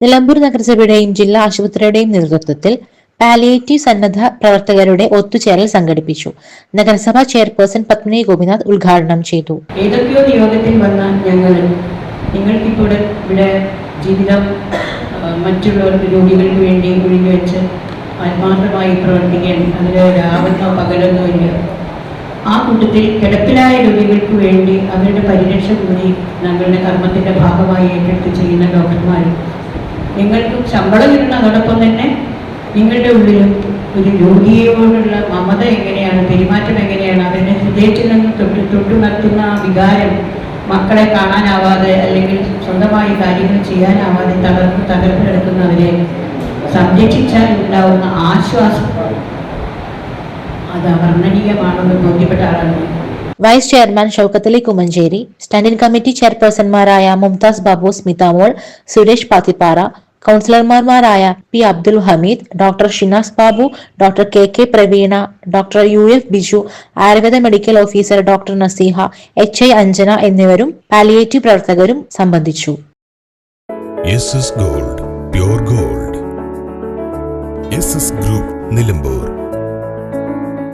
നിലമ്പൂർ നഗരസഭയുടെയും ജില്ലാ ആശുപത്രിയുടെയും നേതൃത്വത്തിൽ പാലിയേറ്റീവ് സന്നദ്ധ പ്രവർത്തകരുടെ ഒത്തുചേരൽ സംഘടിപ്പിച്ചു. നഗരസഭാ ചെയർപേഴ്സൺ പത്മിനി ഗോപിനാഥ് ഉദ്ഘാടനം ചെയ്തു. ഏതൊക്കെയോ നിയോഗത്തിൽ വന്ന ഞങ്ങൾ നിങ്ങൾക്കിപ്പോൾ ഇവിടെ ജീവിതം മറ്റുള്ളവർക്ക് രോഗികൾക്ക് വേണ്ടി ഒഴിഞ്ഞു വെച്ച് ആത്മാർത്ഥമായി പ്രവർത്തിക്കാൻ അതിൽ രാവെന്നോ പകലെന്നോ ആ കൂട്ടത്തിൽ കിടപ്പിലായ രോഗികൾക്ക് വേണ്ടി അവരുടെ പരിരക്ഷ കൂടി ഞങ്ങളുടെ കർമ്മത്തിന്റെ ഭാഗമായി ഏറ്റെടുത്ത് ചെയ്യുന്ന ഡോക്ടർമാർ നിങ്ങൾക്ക് ശമ്പളം കിട്ടുന്ന അതോടൊപ്പം തന്നെ നിങ്ങളുടെ ഉള്ളിലും ഒരു രോഗിയോടുള്ള മമത എങ്ങനെയാണ് പെരുമാറ്റം എങ്ങനെയാണ് അവരുടെ ഹൃദയത്തിൽ നിന്ന് തൊട്ട് തൊട്ടുണർത്തുന്ന ആ വികാരം മക്കളെ കാണാനാവാതെ അല്ലെങ്കിൽ സ്വന്തമായി കാര്യങ്ങൾ ചെയ്യാനാവാതെ തകർന്ന് തകർന്നു കിടക്കുന്നവരെ സംരക്ഷിച്ചാൽ ഉണ്ടാവുന്ന ആശ്വാസം അത് അവർണനീയമാണെന്ന് ബോധ്യപ്പെട്ട ആളാണ്. Vice chairman Shoukathali Kumancheri standing committee ചെയർപേഴ്സൺമാരായ Mumtaz Babu Smithamol Suresh Pathippara കൗൺസിലർമാരായ P Abdul Hameed doctor Shinas Babu doctor K K Praveena doctor U F Biju Ayurveda medical officer doctor Naseeha H I Anjana എന്നിവരും പാലിയേറ്റീവ് പ്രവർത്തകരും സംബന്ധിച്ചു. Gold gold. ഗ്രൂപ്പ് നിലമ്പൂർ.